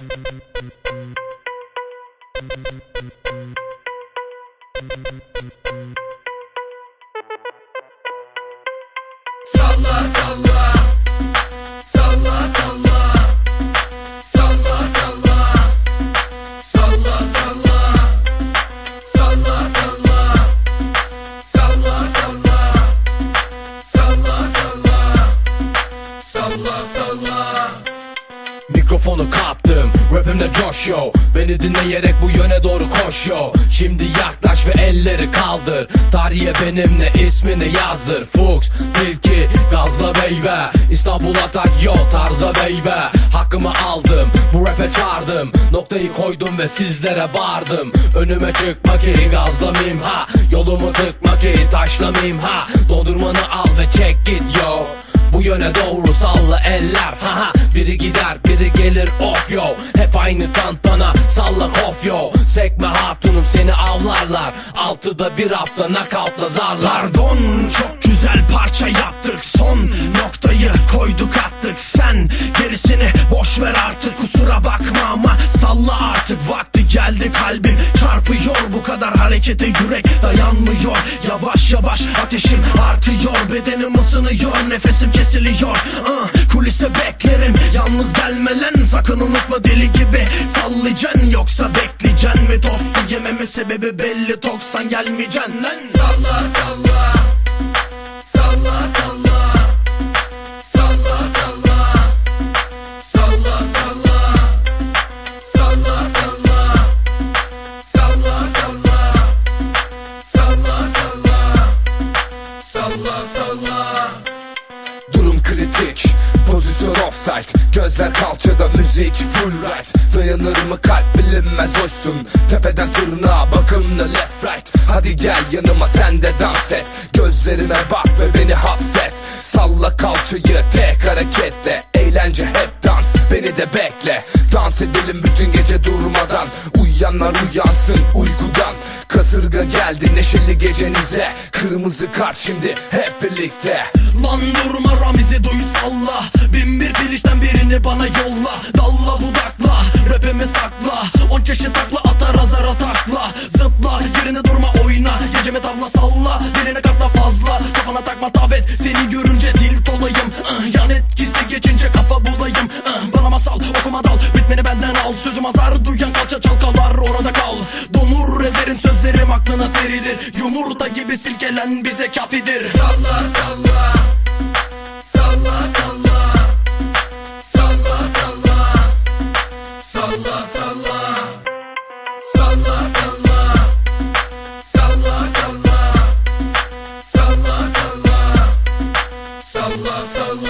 Salla salla. Salla salla. Salla salla. Salla salla. Salla salla. Salla salla. Salla salla. Salla salla Mikrofonu kaptım. Rapimde coş yo. Beni dinleyerek bu yöne doğru koş yo. Şimdi yaklaş ve elleri kaldır. Tarihe benimle ismini yazdır. Fuchs, Tilki, Gazla Beybe. İstanbul atak yo tarza beybe. Hakkımı aldım bu rap'e çağırdım. Noktayı koydum ve sizlere bağırdım Önüme çıkma ki gazlamayayım ha. Yolumu tıkma ki taşlamayayım ha. Dondurmanı al ve çek git yo. Bu yöne doğru salla eller haha Biri gider biri gelir of yo. Hep aynı tantana salla kof yo. Sekme hatunum seni avlarlar. Altıda bir hafta knockoutla zarlar. Pardon çok güzel parça yaptık. Son noktayı koyduk attık. Sen gerisini boş ver artık. Kusura bakma ama salla artık. Vakti geldi kalbim çarpıyor Bu kadar harekete yürek. Dayanmıyor. Yavaş yavaş ateşim artıyor. Bedenim ısınıyor. Nefesim kesiliyor. Ah, Kulise beklerim. Yalnız gelme lan Sakın unutma deli gibi. Sallayacaksın Yoksa bekleyeceksin mi? Tostu yememe sebebi belli. Toksan gelmeyeceksin lan. Salla salla. Salla salla Durum kritik Pozisyon offside. Gözler kalçada müzik full right. Dayanır mı kalp bilinmez hoşsun Tepeden tırnağa bakımlı left right. Hadi gel yanıma sen de dans et. Gözlerime bak ve beni hapset. Salla kalçayı tek hareketle. Eğlence hep dans beni de bekle. Dans edelim bütün gece durmadan Uyuyanlar uyansın uykudan. Kasırga geldi neşeli gecenize. Kırmızı kart şimdi hep birlikte. Lan durma Ramiz'i duy salla. Bin bir bilişten birini bana yolla. Dalla budakla rapimi sakla. On çeşit takla atar azara takla Zıpla yerine durma oyna. Geceme tavla salla. Diline katla fazla. Kafana takma tabet Seni görünce tilt olayım Yan etkisi geçince kafa bulayım. Bana masal okuma dal. Bitmeni benden al Sözüm azar serilir Yumurta gibi silkelen bize kafidir. Salla salla. Salla salla. Salla salla. Salla salla. Salla salla. Salla salla. Salla salla. Salla salla